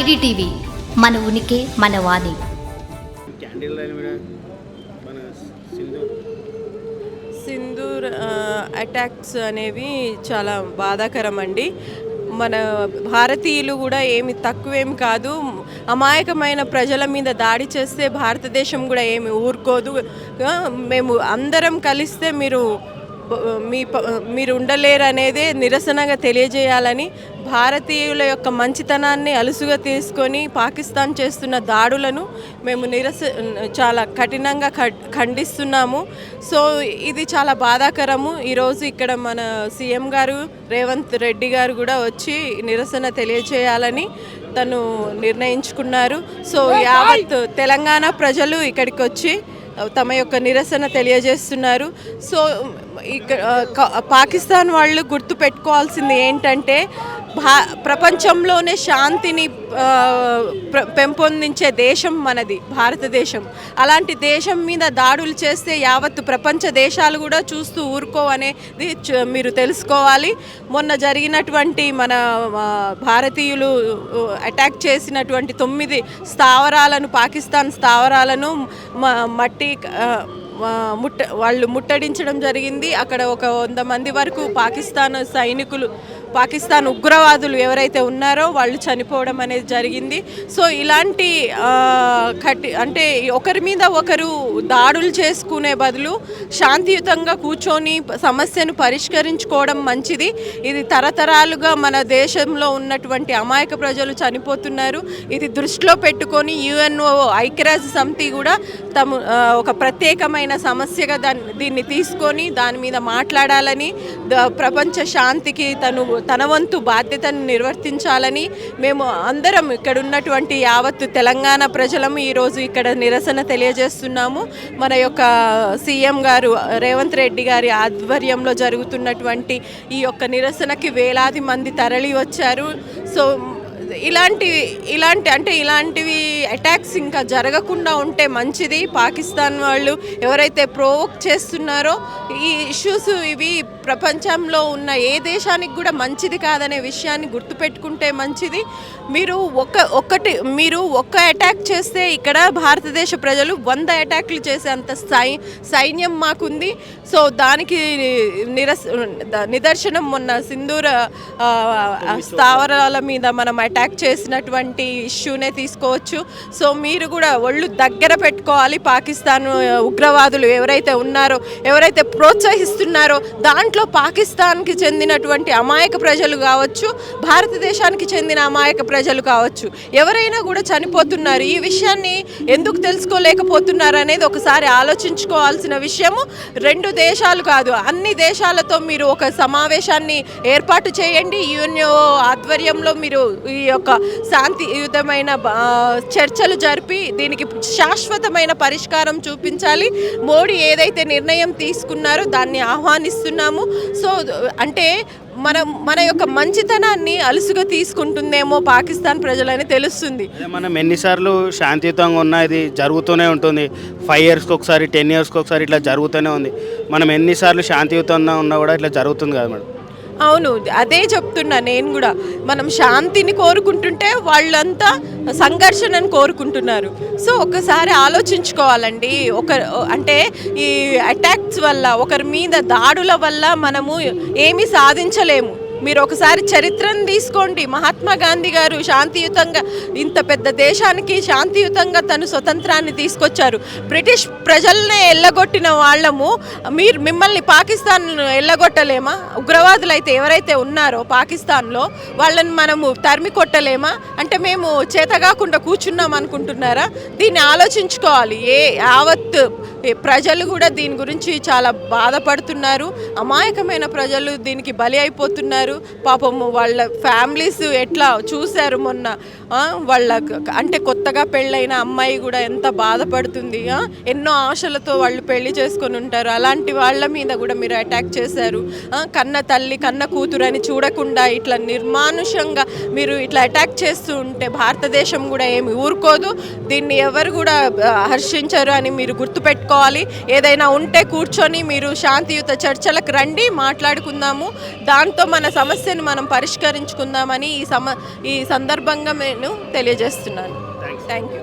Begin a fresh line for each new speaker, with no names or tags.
IDTV మన ఉనికి మన వాణి.
సింధూర్ అటాక్స్ అనేవి చాలా బాధాకరం అండి మన భారతీయులు కూడా ఏమి తక్కువేం కాదు. అమాయకమైన ప్రజల మీద దాడి చేస్తే భారతదేశం కూడా ఏమి ఊరుకోదు. మేము అందరం కలిస్తే మీరు మీ మీరు ఉండలేరు అనేదే నిరసనగా తెలియజేయాలని భారతీయుల యొక్క మంచితనాన్ని అలుసుగా తీసుకొని పాకిస్తాన్ చేస్తున్న దాడులను మేము నిరస చాలా కఠినంగా ఖండిస్తున్నాము. సో ఇది చాలా బాధాకరము. ఈరోజు ఇక్కడ మన సీఎం గారు రేవంత్ రెడ్డి గారు కూడా వచ్చి నిరసన తెలియజేయాలని తను నిర్ణయించుకున్నారు. సో యావత్ తెలంగాణ ప్రజలు ఇక్కడికి వచ్చి తమ యొక్క నిరసన తెలియజేస్తున్నారు. సో ఇక్కడ పాకిస్తాన్ వాళ్ళు గుర్తు పెట్టుకోవాల్సింది ఏంటంటే భా ప్రపంచంలోనే శాంతిని పెంపొందించే దేశం మనది భారతదేశం. అలాంటి దేశం మీద దాడులు చేస్తే యావత్తు ప్రపంచ దేశాలు కూడా చూస్తూ ఊరుకోవనేది అనేది మీరు తెలుసుకోవాలి. మొన్న జరిగినటువంటి మన భారతీయులు అటాక్ చేసినటువంటి తొమ్మిది స్థావరాలను పాకిస్తాన్ స్థావరాలను మట్టి ముట్ట వాళ్ళు ముట్టడించడం జరిగింది. అక్కడ ఒక వంద మంది వరకు పాకిస్తాన్ సైనికులు పాకిస్తాన్ ఉగ్రవాదులు ఎవరైతే ఉన్నారో వాళ్ళు చనిపోవడం అనేది జరిగింది. సో ఇలాంటి కటి అంటే ఒకరి మీద ఒకరు దాడులు చేసుకునే బదులు శాంతియుతంగా కూర్చొని సమస్యను పరిష్కరించుకోవడం మంచిది. ఇది తరతరాలుగా మన దేశంలో ఉన్నటువంటి అమాయక ప్రజలు చనిపోతున్నారు. ఇది దృష్టిలో పెట్టుకొని యుఎన్ఓ ఐక్యరాజ్య సమితి కూడా తమ ఒక ప్రత్యేకమైన సమస్యగా దాన్ని దీన్ని తీసుకొని దాని మీద మాట్లాడాలని ప్రపంచ శాంతికి తను తన వంతు బాధ్యతను నిర్వర్తించాలని మేము అందరం ఇక్కడ ఉన్నటువంటి యావత్తు తెలంగాణ ప్రజలము ఈరోజు ఇక్కడ నిరసన తెలియజేస్తున్నాము. మన యొక్క సీఎం గారు రేవంత్ రెడ్డి గారి ఆధ్వర్యంలో జరుగుతున్నటువంటి ఈ యొక్క నిరసనకి వేలాది మంది తరలి వచ్చారు సో ఇలాంటి ఇలాంటి అంటే ఇలాంటివి అటాక్స్ ఇంకా జరగకుండా ఉంటే మంచిది. పాకిస్తాన్ వాళ్ళు ఎవరైతే ప్రోవోక్ చేస్తున్నారో ఈ ఇష్యూస్ ఇవి ప్రపంచంలో ఉన్న ఏ దేశానికి కూడా మంచిది కాదనే విషయాన్ని గుర్తుపెట్టుకుంటే మంచిది. మీరు ఒక ఒక్కటి మీరు ఒక్క అటాక్ చేస్తే ఇక్కడ భారతదేశ ప్రజలు వంద అటాక్లు చేసే అంత సై సైన్యం మాకుంది. సో దానికి నిరస ద- నిదర్శనం మొన్న సింధూర స్థావరాల మీద మనం అటాక్ చేసినటువంటి ఇష్యూనే తీసుకోవచ్చు. సో మీరు కూడా ఒళ్ళు దగ్గర పెట్టుకోవాలి. పాకిస్తాన్ ఉగ్రవాదులు ఎవరైతే ఉన్నారో ఎవరైతే ప్రోత్సహిస్తున్నారో దాంట్లో పాకిస్తాన్కి చెందినటువంటి అమాయక ప్రజలు కావచ్చు భారతదేశానికి చెందిన అమాయక ప్రజలు కావచ్చు ఎవరైనా కూడా చనిపోతున్నారు. ఈ విషయాన్ని ఎందుకు తెలుసుకోలేకపోతున్నారు అనేది ఒకసారి ఆలోచించుకోవాల్సిన విషయము రెండు దేశాలు కాదు. అన్ని దేశాలతో మీరు ఒక సమావేశాన్ని ఏర్పాటు చేయండి. యూనియో ఆధ్వర్యంలో మీరు ఈ యొక్క శాంతియుతమైన చర్చలు జరిపి దీనికి శాశ్వతమైన పరిష్కారం చూపించాలి. మోడీ ఏదైతే నిర్ణయం తీసుకున్నారో దాన్ని ఆహ్వానిస్తున్నాము. సో అంటే మనం మన యొక్క మంచితనాన్ని అలుసుగా తీసుకుంటుందేమో పాకిస్తాన్ ప్రజలని తెలుస్తుంది.
మనం ఎన్నిసార్లు శాంతియుతంగా ఉన్నా ఇది జరుగుతూనే ఉంటుంది. ఫైవ్ ఇయర్స్కి ఒకసారి టెన్ ఇయర్స్కి ఒకసారి ఇట్లా జరుగుతూనే ఉంది. మనం ఎన్నిసార్లు శాంతియుతంగా ఉన్నా కూడా ఇట్లా జరుగుతుంది కదా మేడం.
అవును అదే చెప్తున్నా నేను కూడా. మనం శాంతిని కోరుకుంటుంటే వాళ్ళంతా సంఘర్షణను కోరుకుంటున్నారు. సో ఒకసారి ఆలోచించుకోవాలండి. ఒక అంటే ఈ అటాక్స్ వల్ల ఒకరి మీద దాడుల వల్ల మనము ఏమీ సాధించలేము. మీరు ఒకసారి చరిత్రను తీసుకోండి. మహాత్మా గాంధీ గారు శాంతియుతంగా ఇంత పెద్ద దేశానికి శాంతియుతంగా తను స్వతంత్రాన్ని తీసుకొచ్చారు. బ్రిటిష్ ప్రజల్నే ఎల్లగొట్టిన వాళ్ళము మీరు మిమ్మల్ని పాకిస్తాన్ ఎల్లగొట్టలేమా? ఉగ్రవాదులు అయితే ఎవరైతే ఉన్నారో పాకిస్తాన్లో వాళ్ళని మనము తరిమి కొట్టలేమా? అంటే మేము చేతగాకుండా కూర్చున్నాం అనుకుంటున్నారా? దీన్ని ఆలోచించుకోవాలి. ఏ యావత్ ప్రజలు కూడా దీని గురించి చాలా బాధపడుతున్నారు. అమాయకమైన ప్రజలు దీనికి బలి అయిపోతున్నారు. పాపం వాళ్ళ ఫ్యామిలీస్ ఎట్లా చూశారు మొన్న వాళ్ళ అంటే కొత్తగా పెళ్ళైన అమ్మాయి కూడా ఎంత బాధపడుతుంది ఎన్నో ఆశలతో వాళ్ళు పెళ్ళి చేసుకొని ఉంటారు. అలాంటి వాళ్ళ మీద కూడా మీరు అటాక్ చేశారు. కన్న తల్లి కన్న కూతురు అని చూడకుండా ఇట్లా నిర్మానుషంగా మీరు ఇట్లా అటాక్ చేస్తూ ఉంటే భారతదేశం కూడా ఏమి ఊరుకోదు. దీన్ని ఎవరు కూడా హర్షించరు అని మీరు గుర్తుపెట్టుకోవాలి. ఏదైనా ఉంటే కూర్చొని మీరు శాంతియుత చర్చలకు రండి మాట్లాడుకుందాము. దాంతో మన సమస్యను మనం పరిష్కరించుకుందామని ఈ సమ ఈ సందర్భంగా నేను తెలియజేస్తున్నాను. Thank you